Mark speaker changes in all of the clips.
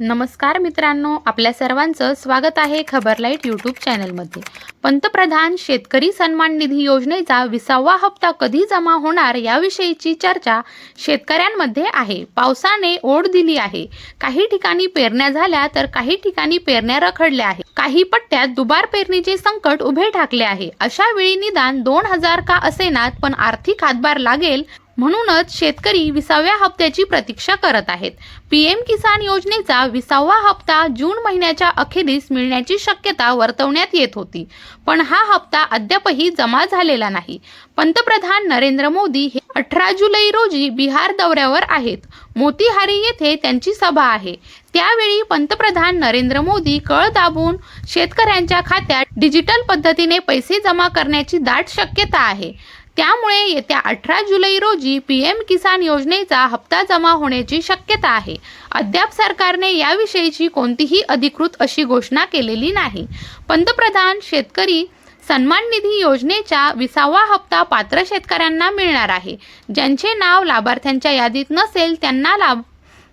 Speaker 1: नमस्कार मित्रांनो आपल्या सर्वांचं स्वागत आहे खबरलाईट यूट्यूब चॅनलमध्ये. पंतप्रधान शेतकरी सन्मान निधी योजनेचा विसावा हप्ता कधी जमा होणार याविषयीची चर्चा शेतकऱ्यांमध्ये आहे. पावसाने ओढ दिली आहे. काही ठिकाणी पेरण्या झाल्या तर काही ठिकाणी पेरण्या रखडल्या आहेत. काही पट्ट्यात दुबार पेरणीचे संकट उभे ठाकले आहे. अशा वेळी निदान दोन हजार का असेनात पण आर्थिक हातभार लागेल म्हणूनच शेतकरी विसाव्या हप्त्याची प्रतीक्षा करत आहेत. पीएम किसान योजनेचा विसावा हप्ता जून महिन्याच्या अखेरीस मिळण्याची शक्यता वर्तवण्यात येत होती. पण हा हप्ता अद्यापही जमा झालेला नाही. पंतप्रधान नरेंद्र मोदी हे अठरा जुलै रोजी बिहार दौऱ्यावर आहेत. मोतीहारी येथे त्यांची सभा आहे. त्यावेळी पंतप्रधान नरेंद्र मोदी कळ दाबून शेतकऱ्यांच्या खात्यात डिजिटल पद्धतीने पैसे जमा करण्याची दाट शक्यता आहे. त्यामुळे येत्या अठरा जुलै रोजी पी एम किसान योजनेचा हप्ता जमा होण्याची शक्यता आहे. अद्याप सरकारने याविषयीची कोणतीही अधिकृत अशी घोषणा केलेली नाही. पंतप्रधान शेतकरी सन्मान निधी योजनेचा विसावा हप्ता पात्र शेतकऱ्यांना मिळणार आहे. ज्यांचे नाव लाभार्थ्यांच्या यादीत नसेल त्यांना लाभ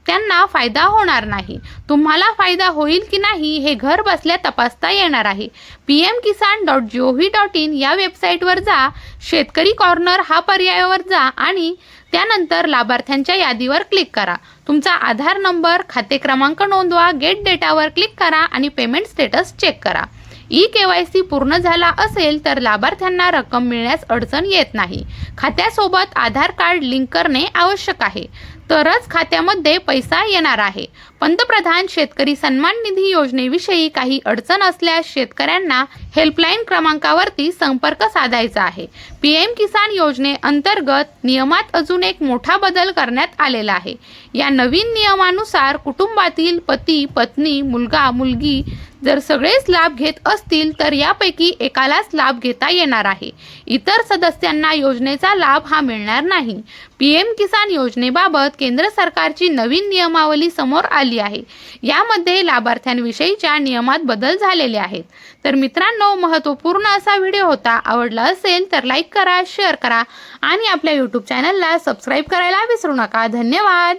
Speaker 1: त्यांना फायदा होणार नाही. तुम्हाला फायदा होईल की नाही हे घर बसल्या तपासता येणार आहे. P M Kisan dot G O V dot in या वेबसाईटवर जा शेतकरी कॉर्नर हा पर्यायावर जा आणि त्यानंतर लाभार्थ्यांच्या यादीवर क्लिक करा. तुमचा आधार नंबर खाते क्रमांक नोंदवा गेट डेटावर क्लिक करा आणि पेमेंट स्टेटस चेक करा. ई के वाय सी पूर्ण झाला असेल तर लाभार्थ्यांना रक्कम मिळण्यास अडचण येत नाही. खात्यासोबत आधार कार्ड लिंक करणे आवश्यक आहे. तरच खात्यामध्ये पैसा येणार आहे. पंतप्रधान शेतकरी सन्मान निधी योजनेविषयी काही अडचण असल्यास शेतकऱ्यांना हेल्पलाईन क्रमांकावरती संपर्क साधायचा आहे. पी एम किसान योजनेअंतर्गत नियमात अजून एक मोठा बदल करण्यात आलेला आहे. या नवीन नियमानुसार कुटुंबातील पती पत्नी मुलगा मुलगी जर सगळेच लाभ घेत असतील तर यापैकी एकालाच लाभ घेता येणार आहे. इतर सदस्यांना योजनेचा लाभ हा मिळणार नाही. पी एम किसान योजनेबाबत केंद्र सरकारची नवीन नियमावली समोर आली आहे. यामध्ये लाभार्थ्यांविषयीच्या नियमात बदल झालेले आहेत. तर मित्रांनो महत्त्वपूर्ण असा व्हिडिओ होता. आवडला असेल तर लाईक करा शेअर करा आणि आपल्या यूट्यूब चॅनलला सबस्क्राईब करायला विसरू नका. धन्यवाद!